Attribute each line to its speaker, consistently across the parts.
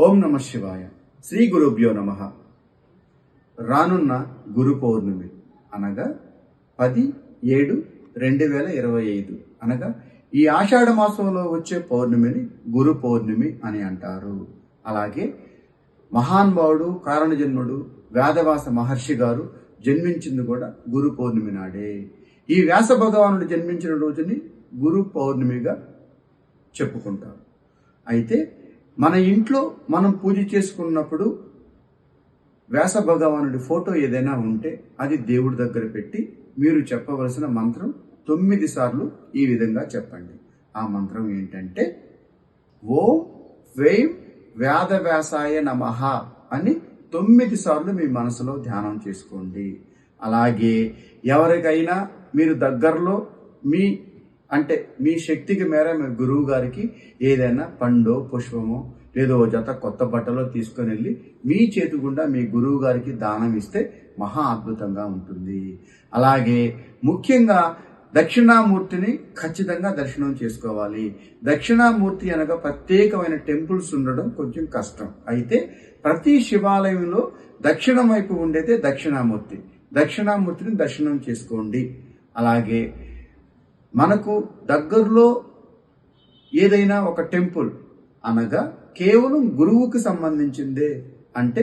Speaker 1: ఓం నమ శివాయ. శ్రీ గురుభ్యో నమ. రానున్న గురు పౌర్ణమి అనగా పది ఏడు రెండు వేల ఇరవై ఐదు అనగా ఈ ఆషాఢ మాసంలో వచ్చే పౌర్ణమిని గురు పౌర్ణమి అని అంటారు. అలాగే మహాన్భావుడు కారణజన్ముడు వేదవాస మహర్షి గారు జన్మించింది కూడా గురు పౌర్ణమి నాడే. ఈ వ్యాస భగవానుడు జన్మించిన రోజుని గురు పౌర్ణమిగా చెప్పుకుంటారు. అయితే మన ఇంట్లో మనం పూజ చేసుకున్నప్పుడు వ్యాస భగవానుడి ఫోటో ఏదైనా ఉంటే అది దేవుడి దగ్గర పెట్టి మీరు చెప్పవలసిన మంత్రం తొమ్మిది సార్లు ఈ విధంగా చెప్పండి. ఆ మంత్రం ఏంటంటే ఓం వేం వ్యాధ వ్యాసాయ నమః అని తొమ్మిది సార్లు మీ మనసులో ధ్యానం చేసుకోండి. అలాగే ఎవరికైనా మీరు దగ్గరలో మీ అంటే మీ శక్తికి మేర మీ గురువు గారికి ఏదైనా పండో పుష్పమో లేదో జత కొత్త బట్టలో తీసుకొని వెళ్ళి మీ చేతి గుండా మీ గురువు గారికి దానం ఇస్తే మహా అద్భుతంగా ఉంటుంది. అలాగే ముఖ్యంగా దక్షిణామూర్తిని ఖచ్చితంగా దర్శనం చేసుకోవాలి. దక్షిణామూర్తి అనగా ప్రత్యేకమైన టెంపుల్స్ ఉండడం కొంచెం కష్టం. అయితే ప్రతి శివాలయంలో దక్షిణం వైపు ఉండేదే దక్షిణామూర్తి. దక్షిణామూర్తిని దర్శనం చేసుకోండి. అలాగే మనకు దగ్గరలో ఏదైనా ఒక టెంపుల్ అనగా కేవలం గురువుకు సంబంధించిందే అంటే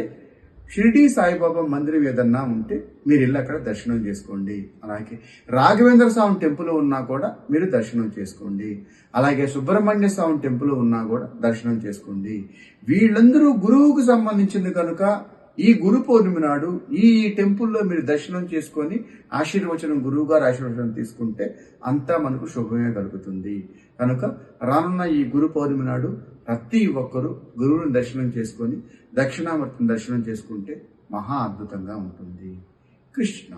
Speaker 1: షిరిడి సాయిబాబా మందిరం ఏదన్నా ఉంటే మీరు ఇల్లు అక్కడ దర్శనం చేసుకోండి. అలాగే రాఘవేంద్ర స్వామి టెంపుల్ ఉన్నా కూడా మీరు దర్శనం చేసుకోండి. అలాగే సుబ్రహ్మణ్య స్వామి టెంపుల్ ఉన్నా కూడా దర్శనం చేసుకోండి. వీళ్ళందరూ గురువుకు సంబంధించింది కనుక ఈ గురు పౌర్ణమి నాడు ఈ టెంపుల్లో మీరు దర్శనం చేసుకొని ఆశీర్వచనం గురువు గారు ఆశీర్వచనం తీసుకుంటే అంతా మనకు శుభమే కలుగుతుంది. కనుక రానున్న ఈ గురు పౌర్ణమి నాడు ప్రతి ఒక్కరూ గురువుని దర్శనం చేసుకొని దక్షిణామూర్తిని దర్శనం చేసుకుంటే మహా అద్భుతంగా ఉంటుంది. కృష్ణ